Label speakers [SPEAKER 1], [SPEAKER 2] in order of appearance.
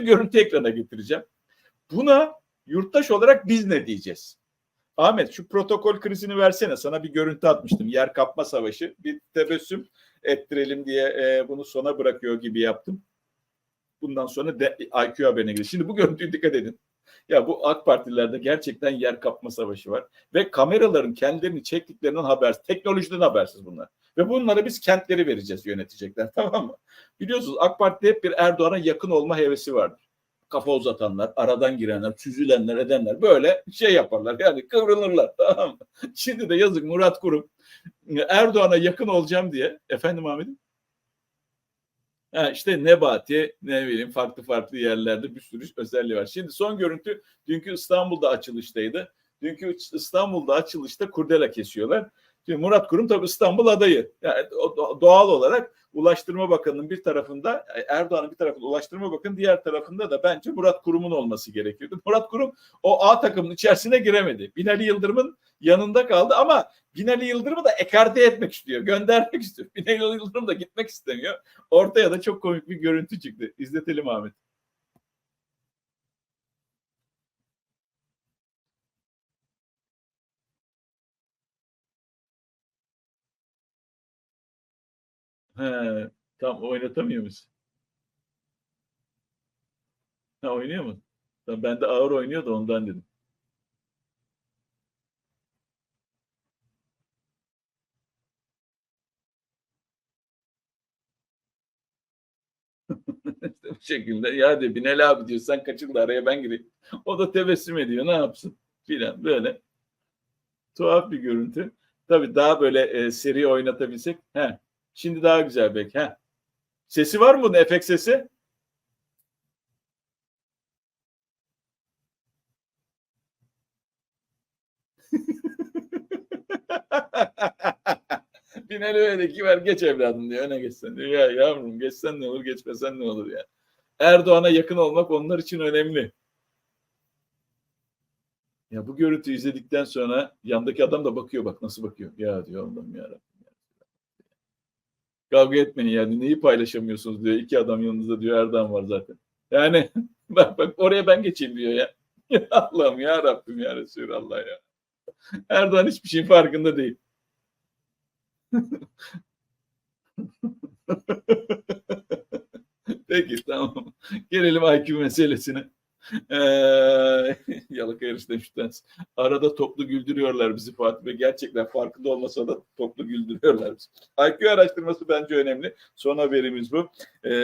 [SPEAKER 1] bir görüntü ekrana getireceğim. Buna yurttaş olarak biz ne diyeceğiz? Ahmet şu protokol krizini versene. Sana bir görüntü atmıştım. Yer kapma savaşı. Bir tebessüm ettirelim diye e, bunu sona bırakıyor gibi yaptım. Bundan sonra de, IQ haberine gidiyor. Şimdi bu görüntüye dikkat edin. Ya bu AK Partililerde gerçekten yer kapma savaşı var. Ve kameraların kendilerini çektiklerinden habersiz. Teknolojiden habersiz bunlar. Ve bunlara biz kentleri vereceğiz yönetecekler. Tamam mı? Biliyorsunuz AK Parti'de hep bir Erdoğan'a yakın olma hevesi vardır. Kafa uzatanlar, aradan girenler, süzülenler, edenler böyle şey yaparlar. Yani kıvrılırlar. Tamam mı? Şimdi de yazık Murat Kurum Erdoğan'a yakın olacağım diye. Efendim Ahmet'im? Ha işte Nebati ne bileyim farklı farklı yerlerde bir sürü özelliği var. Şimdi son görüntü dünkü İstanbul'da açılıştaydı. Dünkü İstanbul'da açılışta kurdela kesiyorlar. Şimdi Murat Kurum tabii İstanbul adayı. Yani doğal olarak Ulaştırma Bakanı'nın bir tarafında Erdoğan'ın bir tarafında Ulaştırma Bakanı diğer tarafında da bence Murat Kurum'un olması gerekiyordu. Murat Kurum o A takımın içerisine giremedi. Binali Yıldırım'ın yanında kaldı ama Binali Yıldırım'ı da ekarte etmek istiyor. Göndermek istiyor. Binali Yıldırım da gitmek istemiyor. Ortaya da çok komik bir görüntü çıktı. İzletelim Ahmet. He, tam oynatamıyor musun? Ha, oynuyor mu? Tamam, ben de ağır oynuyor da ondan dedim. bu şekilde ya de Binali abi diyor sen kaçın da araya ben gireyim. O da tebessüm ediyor ne yapsın filan böyle. Tuhaf bir görüntü. Tabii daha böyle e, seri oynatabilsek. He. Şimdi daha güzel belki. He. Sesi var mı bunun efekt sesi? Binali öyle ver geç evladım diyor. Öne geçsen diyor. Ya yavrum geçsen ne olur geçmesen ne olur ya. Erdoğan'a yakın olmak onlar için önemli. Ya bu görüntüyü izledikten sonra yandaki adam da bakıyor bak nasıl bakıyor. Ya diyor Allah'ım yarabbim. Kavga etmeyin yani neyi paylaşamıyorsunuz diyor. İki adam yanınızda diyor Erdoğan var zaten. Yani bak bak oraya ben geçeyim diyor ya. ya Allah'ım ya Rabbim ya Resulallah ya. Erdoğan hiçbir şeyin farkında değil. Peki tamam. Gelelim IQ meselesine. Ee, Yalaka yarış demişten. Arada toplu güldürüyorlar bizi Fatih Bey. Gerçekten farkında olmasa da toplu güldürüyorlar bizi. IQ araştırması bence önemli. Son haberimiz bu. Ee,